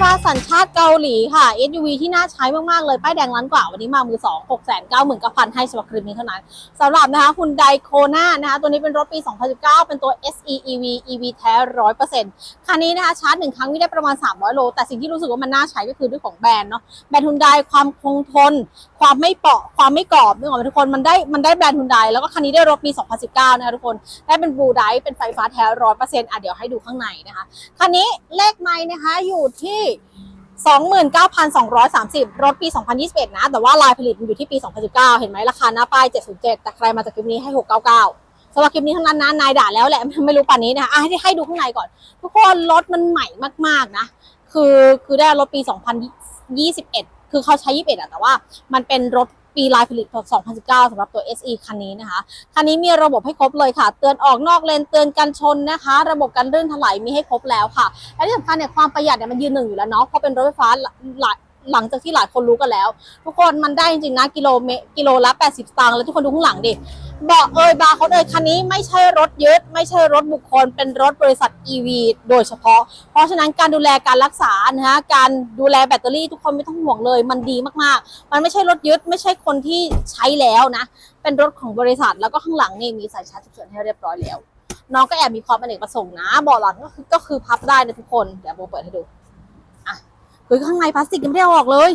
สัญชาติเกาหลีค่ะ SUV ที่น่าใช้มาก ๆ เลย ป้ายแดงล้านกว่า วันนี้มามือ 2 6 9 9 0 0 0ให้สำหรับคลิปนี้เท่านั้นสำหรับนะคะคุณไดโคนานะคะตัวนี้เป็นรถปี 2019 เป็นตัว SE EV EV แท้ 100%คันนี้นะคะชาร์จหนึ่งครั้งวิ่งได้ประมาณ 300 โล แต่สิ่งที่รู้สึกว่ามันน่าใช้ก็คือเรื่องของแบรนด์เนาะแบรนด์ฮุนไดความคงทน ความไม่เปราะความไม่กรอบนึกออกไหมทุกคนมันได้มันได้แบรนด์ฮุนไดแล้วก็คันนี้ได้รถปี 2019 นะคะทุกคนได้เป็นบลูไดเป็นไฟฟ้าแท้ร้อยเปอร์เซ็นต์อะเดี๋ยวให้ดูข้างในนะคะคันนี้เลขไม้นะคะอยู่ที่29,230 รถปี 2021 นะ แต่ว่าลายผลิตมันอยู่ที่ปี 2019 เห็นไหมราคาหน้าป้าย 707 แต่ใครมาจากคลิปนี้ให้ 699สำหรับคลิปนี้ทั้งนั้นนะนายด่าแล้วแหละ ไม่รู้ป่านนี้นะคะอะให้ดูข้างในก่อน ทุกคนรถมันใหม่มากๆนะ คือคือได้รถปี 2021 คือเขาใช้ 21อะแต่ว่ามันเป็นรถ ปีลายผลิต 2019สำหรับตัว SE คันนี้นะคะ คันนี้มีระบบให้ครบเลยค่ะ เตือนออกนอกเลน เตือนกันชนนะคะ ระบบกันลื่นถลายมีให้ครบแล้วค่ะ และที่สำคัญเนี่ยความประหยัดเนี่ยมันยืนหนึ่งอยู่แล้วเนาะ เพราะเป็นรถไฟฟ้าหลายหลังจากที่หลายคนรู้กันแล้ว ทุกคนมันได้จริงๆนะกิโลเมตรกิโลละ 80สตางค์แล้วทุกคนดูข้างหลังดิ เบาะเอยบาร์เขาเอยคันนี้ไม่ใช่รถยึด ไม่ใช่รถบุคคล เป็นรถบริษัท EV โดยเฉพาะ เพราะฉะนั้นการดูแลการรักษานะฮะการดูแลแบตเตอรี่ทุกคนไม่ต้องห่วงเลย มันดีมากๆ มันไม่ใช่รถยึด ไม่ใช่คนที่ใช้แล้วนะ เป็นรถของบริษัทแล้วก็ข้างหลังนี่มีสายชาร์จฉุกเฉินให้เรียบร้อยแล้ว น้องก็แอบมีความอเนกประสงค์นะเบาะหลังก็คือก็คือพับได้นะทุกคนเดี๋ยวโบเปิดให้ดูอะคือข้างในพลาสติกยังไม่ได้ออกเลย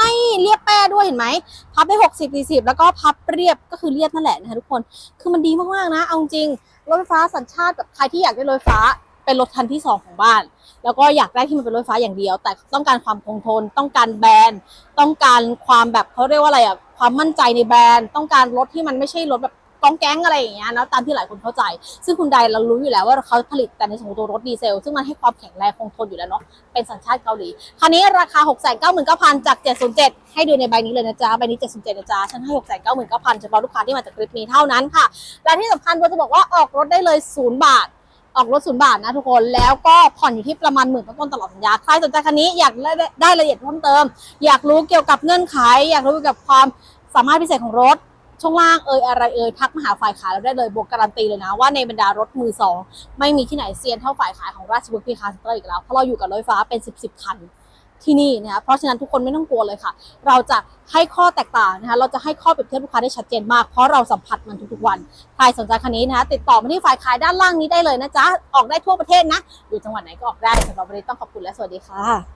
นี่เรียบแป้ด้วยเห็นไหมพับได้60 40แล้วก็พับเรียบก็คือเรียบนั่นแหละนะคะทุกคน คือมันดีมากๆนะ เอาจริงรถไฟฟ้าสัญชาติแบบใครที่อยากได้รถไฟฟ้าเป็นรถคันที่ 2 ของบ้าน แล้วก็อยากได้ที่มันเป็นรถไฟฟ้าอย่างเดียว แต่ต้องการความคงทน ต้องการแบรนด์ ต้องการความแบบเขาเรียกว่าอะไรอะความมั่นใจในแบรนด์ ต้องการรถที่มันไม่ใช่รถแบบ องแก๊งอะไรอย่างเงี้ยนะตามที่หลายคนเข้าใจ ซึ่งคุณใดเรารู้อยู่แล้วว่าเขาผลิตแต่ในส่วนของตัวรถดีเซล ซึ่งมันให้ความแข็งแรงคงทนอยู่แล้วเนาะเป็นสัญชาติเกาหลีคันนี้ราคา 6 9 9 0 0 0 จาก 707 ให้ดูในใบนี้เลยนะจ๊ะใบนี้707นะจ๊ะฉันให้ 6 9 9 0 0 0เฉพาะลูกค้าที่มาจากคลิปนี้เท่านั้นค่ะและที่สำคัญโบจะบอกว่าออกรถได้เลย0บาทออกรถศูนย์บาทนะทุกคนแล้วก็ผ่อนอยู่ที่ประมาณหมื่นต้นตลอดสัญญาใครสนใจคันนี้อยากได้ได้รายละเอียดเพิ่มเติม อยากรู้เกี่ยวกับเงื่อนไข อยากรู้เกี่ยวกับความสามารถพิเศษของรถ ช่วงล่างเอ่ยอะไรเอ่ยทักมาหาฝ่ายขายเราได้เลยบวกการันตีเลยนะว่าในบรรดารถมือสองไม่มีที่ไหนเซียนเท่าฝ่ายขายของราชบุรีคาร์เซ็นเตอร์อีกแล้วเพราะเราอยู่กับรถไฟฟ้าเป็น 10บสคันที่นี่นะคะเพราะฉะนั้นทุกคนไม่ต้องกลัวเลยค่ะ เราจะให้ข้อแตกต่างนะคะ เราจะให้ข้อเปรียบเทียบลูกค้าได้ชัดเจนมาก เพราะเราสัมผัสมันทุกๆวัน ใครสนใจคันนี้นะคะ ติดต่อมาที่ฝ่ายขายด้านล่างนี้ได้เลยนะจ๊ะ ออกได้ทั่วประเทศนะ อยู่จังหวัดไหนก็ออกได้สำหรับวันนี้ต้องขอบคุณและสวัสดีค่ะ